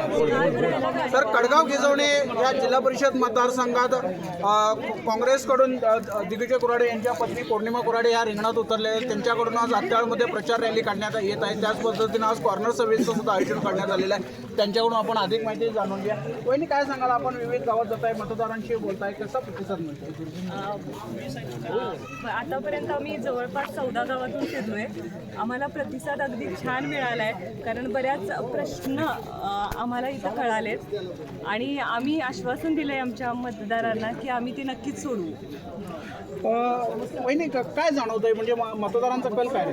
Sir Kadgaon गिजवणे या जिल्हा परिषद मतदारसंघात काँग्रेसकडून दिग्विजय कुराडे यांच्या पत्नी पौर्णिमा कुराडे या रिंगणात उतरले आहेत. त्यांच्याकडून आज आत्याळमध्ये प्रचार रॅली काढण्यात येत आहे. त्याच पद्धतीनं आज कॉर्नर सभेचं सुद्धा आयोजन करण्यात आलेलं आहे. त्यांच्याकडून आपण अधिक माहिती जाणून घ्या वहिनी काय सांगाल? आपण विविध गावात जात आहे मतदारांशी बोलताय. कसा प्रतिसाद मिळतो आतापर्यंत आम्ही जवळपास चौदा गावातून फिरलोय. आम्हाला प्रतिसाद अगदी छान मिळाला आहे कारण बऱ्याच प्रश्न आम्हाला इथं कळालेत. आणि आम्ही आश्वासन दिलं आहे आमच्या मतदारांना की आम्ही ते नक्कीच सोडवू. अ, वहिनी क- काय जाणवतंय? म्हणजे म- मतदारांचा कल काय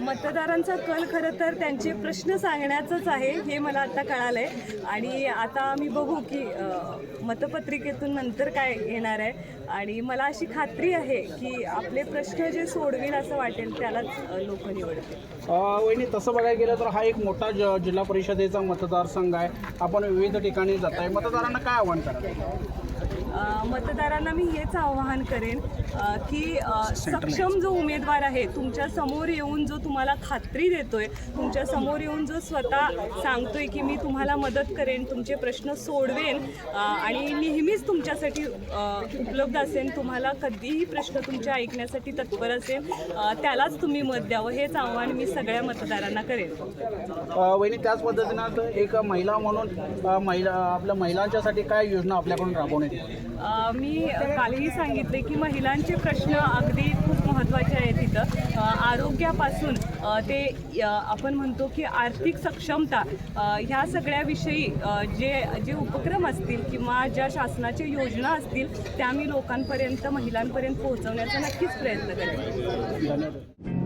मतदारांचा कल खरं तर त्यांचे प्रश्न सांगण्याचंच आहे हे मला आता कळालं आहे आणि आता आम्ही बघू की मतपत्रिकेतून नंतर काय येणार आहे. आणि मला अशी खात्री आहे की आपले प्रश्न जे सोडवेल असं वाटेल त्यालाच लोक निवडतील. वहिनी तसं बघायला गेलं तर हा एक मोठा ज जिल्हा परिषदेचा मतदारसंघ आहे. आपण विविध ठिकाणी जात आहे. मतदारांना काय आव्हान कराल मतदारांना मी हेच आवाहन करेन की सक्षम जो उमेदवार आहे तुमच्यासमोर येऊन जो तुम्हाला खात्री देतोय तुमच्यासमोर येऊन जो स्वतः सांगतोय की मी तुम्हाला मदत करेन तुमचे प्रश्न सोडवेन आणि नेहमीच तुमच्यासाठी उपलब्ध असेल तुम्हाला कधीही प्रश्न तुमचे ऐकण्यासाठी तत्पर असेल त्यालाच तुम्ही मत द्यावं हेच आव्हान मी सगळ्या मतदारांना करेन. वहिनी त्याच पद्धतीनं एक महिला म्हणून महिला आपल्या महिलांच्यासाठी काय योजना आपल्याकडून राबवण्यात येईल? मी कालही सांगितले की महिलांचे प्रश्न अगदी खूप महत्त्वाचे आहेत इथं. आरोग्यापासून ते आपण म्हणतो की आर्थिक सक्षमता ह्या सगळ्याविषयी जे जे उपक्रम असतील किंवा ज्या शासनाच्या योजना असतील त्या मी लोकांपर्यंत महिलांपर्यंत पोहोचवण्याचा नक्कीच प्रयत्न करेन. धन्यवाद.